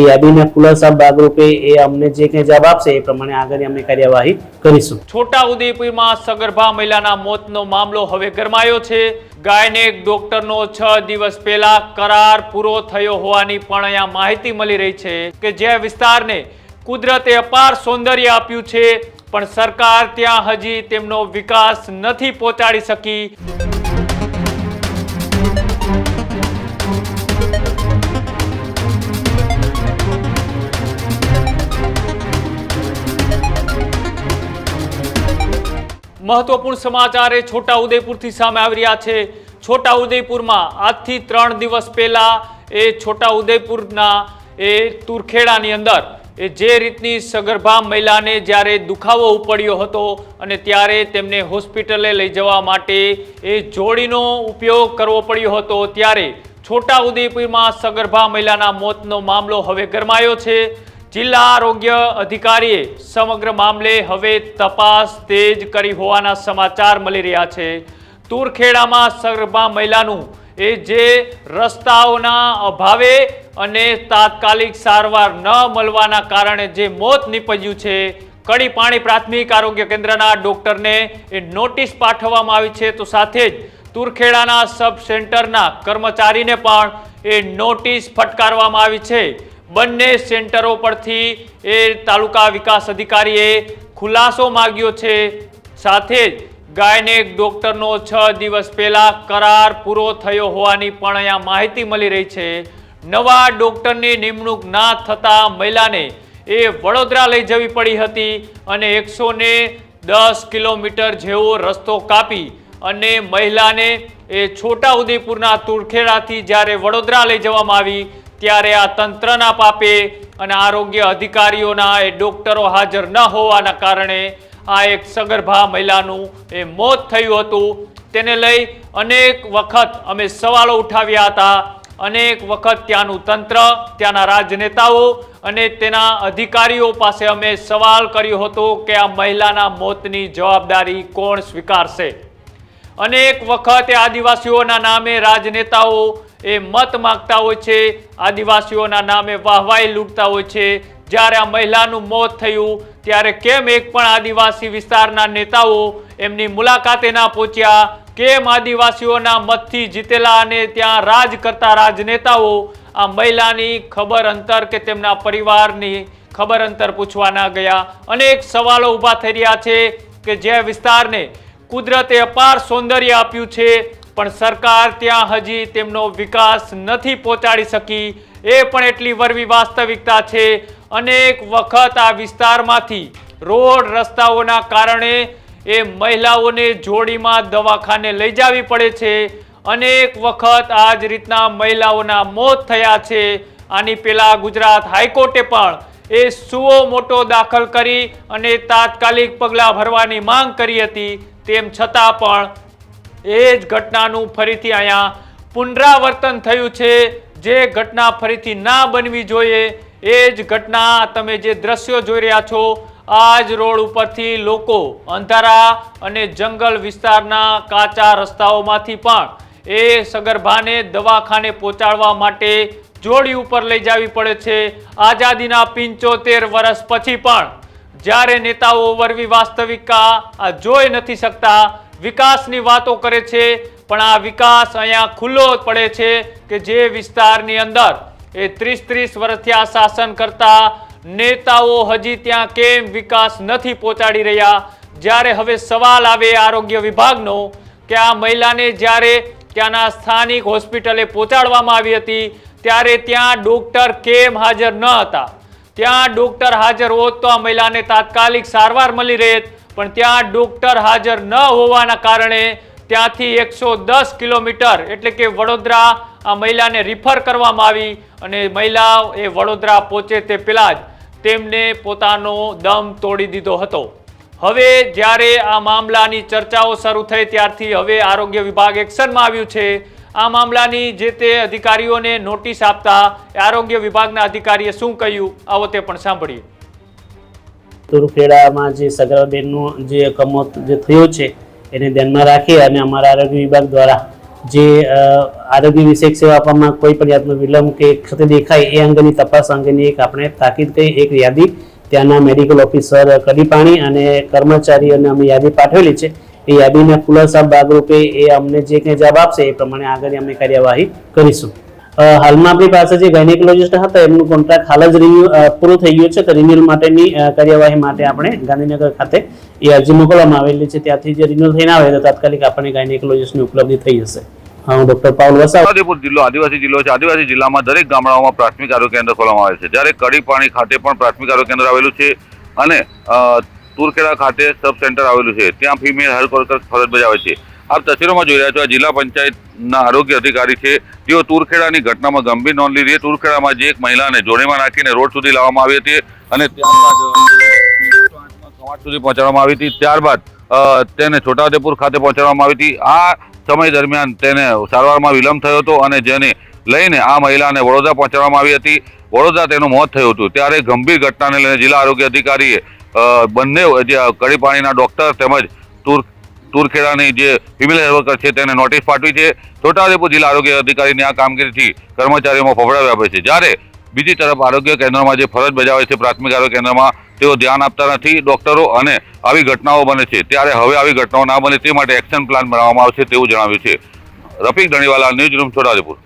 એ યાદીના ખુલાસા ભાગરૂપે એ અમને જે કંઈ જવાબ આપશે એ પ્રમાણે આગળ અમે કાર્યવાહી કરીશું. છોટાઉદેપુરમાં સગર્ભા મહિલાના મોતનો મામલો હવે ગરમાયો છે. ગાયનેક ડોક્ટરનો છ દિવસ પહેલા કરાર પૂરો થયો હોવાની પણ અહીંયા માહિતી મળી રહી છે કે જે વિસ્તારને કુદરતે અપાર સૌંદર્ય આપ્યું છે, પણ સરકાર ત્યાં હજી તેમનો વિકાસ નથી પહોંચાડી શકી. મહત્વપૂર્ણ સમાચાર એ છોટાઉદેપુરથી સામે આવી રહ્યા છે. છોટાઉદેપુરમાં આજથી ત્રણ દિવસ પહેલા એ છોટાઉદેપુરના એ તુરખેડાની અંદર એ જે રીતની સગર્ભા મહિલાને જ્યારે દુખાવો ઉપડ્યો હતો અને ત્યારે તેમને હોસ્પિટલે લઈ જવા માટે એ જોડીનો ઉપયોગ કરવો પડ્યો હતો, ત્યારે છોટાઉદેપુરમાં સગર્ભા મહિલાના મોતનો મામલો હવે ગરમાયો છે. જિલ્લા આરોગ્ય અધિકારીએ સમગ્ર મામલે હવે તપાસ તેજ કરી હોવાના સમાચાર મળી રહ્યા છે. તુરખેડામાં સગર્ભા મહિલાનું એ જે રસ્તાઓના અભાવે અને તાત્કાલિક સારવાર ન મળવાના કારણે જે મોત નીપજ્યું છે, કડી પાણી પ્રાથમિક આરોગ્ય કેન્દ્રના ડોક્ટરને એ નોટિસ પાઠવવામાં આવી છે. તો સાથે જ તુરખેડાના સબ સેન્ટરના કર્મચારીને પણ એ નોટિસ ફટકારવામાં આવી છે. બંને સેન્ટરો પરથી એ તાલુકા વિકાસ અધિકારીએ ખુલાસો માગ્યો છે. સાથે જ ગાયનેક ડોક્ટરનો છ દિવસ પહેલાં કરાર પૂરો થયો હોવાની પણ અહીંયા માહિતી મળી રહી છે. નવા ડોક્ટરની નિમણૂક ના થતાં મહિલાને એ વડોદરા લઈ જવી પડી હતી અને એકસો દસ કિલોમીટર જેવો રસ્તો કાપી અને મહિલાને એ છોટાઉદેપુરના તુરખેડાથી જ્યારે વડોદરા લઈ જવામાં આવી ત્યારે આ તંત્રના પાપે અને આરોગ્ય અધિકારીઓના એ ડોક્ટરો હાજર ન હોવાના કારણે આ એક સગર્ભા મહિલાનું એ મોત થયું હતું. તેને લઈ અનેક વખત અમે સવાલો ઉઠાવ્યા હતા. અનેક વખત ત્યાંનું તંત્ર, ત્યાંના રાજનેતાઓ અને તેના અધિકારીઓ પાસે અમે સવાલ કર્યો હતો કે આ મહિલાના મોતની જવાબદારી કોણ સ્વીકારશે. અનેક વખત આદિવાસીઓના નામે રાજનેતાઓ એ મત માગતા હોય છે, આદિવાસીઓના નામે વાહવાઈ લૂંટતા હોય છે. જ્યારે આ મહિલાનું મોત થયું, ત્યારે કેમ એક પણ આદિવાસી વિસ્તારના નેતાઓ એમની મુલાકાતે ના પહોંચ્યા? કેમ આદિવાસીઓના મતથી જીતેલા અને ત્યાં રાજ કરતા રાજનેતાઓ? આ મહિલાની ખબર અંતર કે તેમના પરિવારની ખબર અંતર પૂછવા ના ગયા. અનેક સવાલો ઊભા થઈ રહ્યા છે કે જે વિસ્તારને કુદરતે અપાર સૌંદર્ય આપ્યું છે. પણ સરકાર ત્યાં હજી તેમનો વિકાસ નથી પહોંચાડી શકી. એ પણ એટલી વરવી વાસ્તવિકતા છે. અનેક વખત આ વિસ્તારમાંથી રોડ રસ્તાઓના કારણે એ મહિલાઓને જોડીમાં દવાખાને લઈ જવી પડે છે. અનેક વખત આ જ રીતના મહિલાઓના મોત થયા છે. આની પહેલા ગુજરાત હાઈકોર્ટે પણ એ સુઓ મોટો દાખલ કરી અને તાત્કાલિક પગલાં ભરવાની માંગ કરી હતી. તેમ છતાં પણ એ જ ઘટનાનું ફરીથી અહીંયા પુનરાવર્તન થયું છે. જે ઘટના ફરીથી ના બનવી જોઈએ. એ જ ઘટના તમે જે દ્રશ્યો જોઈ રહ્યા છો આ જ રોડ ઉપરથી લોકો અંધારા અને જંગલ વિસ્તારના કાચા રસ્તાઓમાંથી પણ એ સગર્ભાને દવાખાને પહોંચાડવા માટે જોડી ઉપર લઈ જવી પડે છે. આઝાદીના પિંચોતેર વર્ષ પછી પણ જ્યારે નેતાઓ વરવી વાસ્તવિકતા આ જોઈ નથી શકતા વિકાસની વાતો કરે છે, પણ આ વિકાસ અહીંયા ખુલ્લો પડે છે કે જે વિસ્તારની અંદર એ ત્રીસ ત્રીસ વર્ષથી આ શાસન કરતા નેતાઓ હજી ત્યાં કેમ વિકાસ નથી પહોંચાડી રહ્યા? જ્યારે હવે સવાલ આવે આરોગ્ય વિભાગનો કે આ મહિલાને જ્યારે ત્યાંના સ્થાનિક હોસ્પિટલે પહોંચાડવામાં આવી હતી, ત્યારે ત્યાં ડોક્ટર કેમ હાજર ન હતા? ત્યાં ડોક્ટર હાજર હોત તો આ મહિલાને તાત્કાલિક સારવાર મળી રહેત. પણ ત્યાં ડોક્ટર હાજર ન હોવાના કારણે ત્યાંથી એકસો દસ કિલોમીટર એટલે કે વડોદરા આ મહિલાને રિફર કરવામાં આવી અને મહિલા એ વડોદરા પહોંચે તે પહેલાં જ તેમને પોતાનો દમ તોડી દીધો હતો. હવે જ્યારે આ મામલાની ચર્ચાઓ શરૂ થઈ ત્યારથી હવે આરોગ્ય વિભાગ એક્શનમાં આવ્યું છે. આ મામલાની જે તે અધિકારીઓને નોટિસ આપતા આરોગ્ય વિભાગના અધિકારીએ શું કહ્યું આવો તે પણ સાંભળીએ. તુરખેડામાં જે સગરાબેનનો જે કમોત જે થયો છે, એને ધ્યાનમાં રાખી અને અમારા આરોગ્ય વિભાગ દ્વારા જે આરોગ્ય વિષયક સેવા આપવામાં કોઈ પણ જાતનો વિલંબ કે ક્ષતિ દેખાય એ અંગેની તપાસ અંગેની એક આપણે તાકીદ કરી, એક યાદી ત્યાંના મેડિકલ ઓફિસર કડીપાણી અને કર્મચારીઓને અમે યાદી પાઠવેલી છે. એ યાદીના ખુલાસા ભાગરૂપે એ અમને જે કંઈ જવાબ આપશે એ પ્રમાણે આગળ અમે કાર્યવાહી કરીશું. હાલમાં આપણી પાસે જે ગાયનેકોલોજીસ્ટ હતા એમનું કોન્ટ્રાક્ટ હાલ જ રિન્યુ પૂરું થઈ ગયું છે. તો રિન્યુઅલ માટેની કાર્યવાહી માટે આપણે ગાંધીનગર ખાતે એ અરજી મોકલવામાં આવેલી છે. ત્યાંથી જે રિન્યુઅલ થઈને આવે તો તાત્કાલિક આપણને ગાયનેકોલોજીસ્ટની ઉપલબ્ધિ થઈ જશે. હા ડોક્ટર પાઉલ વસાવા. જિલ્લો આદિવાસી જિલ્લો છે. આદિવાસી જિલ્લામાં દરેક ગામડાઓમાં પ્રાથમિક આરોગ્ય કેન્દ્ર ખોલવામાં આવે છે. જ્યારે કડીપાણી ખાતે પણ પ્રાથમિક આરોગ્ય કેન્દ્ર આવેલું છે અને અ, તુરખેડા ખાતે સબ સેન્ટર આવેલું છે. ત્યાં ફિમેલ હેલ્થ વર્કર ફરજ બજાવે છે. આપ તસવીરોમાં જોઈ રહ્યા છો, આ જિલ્લા પંચાયતના આરોગ્ય અધિકારી છે. જેઓ તુરખેડાની ઘટનામાં ગંભીર નોંધ લીધી. તુરખેડામાં જે એક મહિલાને જોડેમાં નાખીને રોડ સુધી લાવવામાં આવી હતી અને ત્યારબાદ સુધી પહોંચાડવામાં આવી હતી. ત્યારબાદ તેને છોટાઉદેપુર ખાતે પહોંચાડવામાં આવી હતી. આ સમય દરમિયાન તેને સારવારમાં વિલંબ થયો હતો અને જેને લઈને આ મહિલાને વડોદરા પહોંચાડવામાં આવી હતી. વડોદરા તેનું મોત થયું હતું. ત્યારે ગંભીર ઘટનાને લઈને જિલ્લા આરોગ્ય અધિકારીએ બંને કડી પાણીના ડોક્ટર તેમજ તુર તુરખેડાની જે ફિમેલ હેલ્થ વર્કર છે તેને નોટિસ પાઠવી છે. છોટાઉદેપુર જિલ્લા આરોગ્ય અધિકારીની આ કામગીરીથી કર્મચારીઓમાં ફફડાટ વ્યાપે છે. જ્યારે બીજી તરફ આરોગ્ય કેન્દ્રમાં જે ફરજ બજાવે છે, પ્રાથમિક આરોગ્ય કેન્દ્રમાં, તેઓ ધ્યાન આપતા નથી. ડોક્ટરો અને આવી ઘટનાઓ બને છે. ત્યારે હવે આવી ઘટનાઓ ના બને તે માટે એક્શન પ્લાન બનાવવામાં આવશે તેવું જણાવ્યું છે. Rafiq Dhaniwala, news room, Chhota Udepur.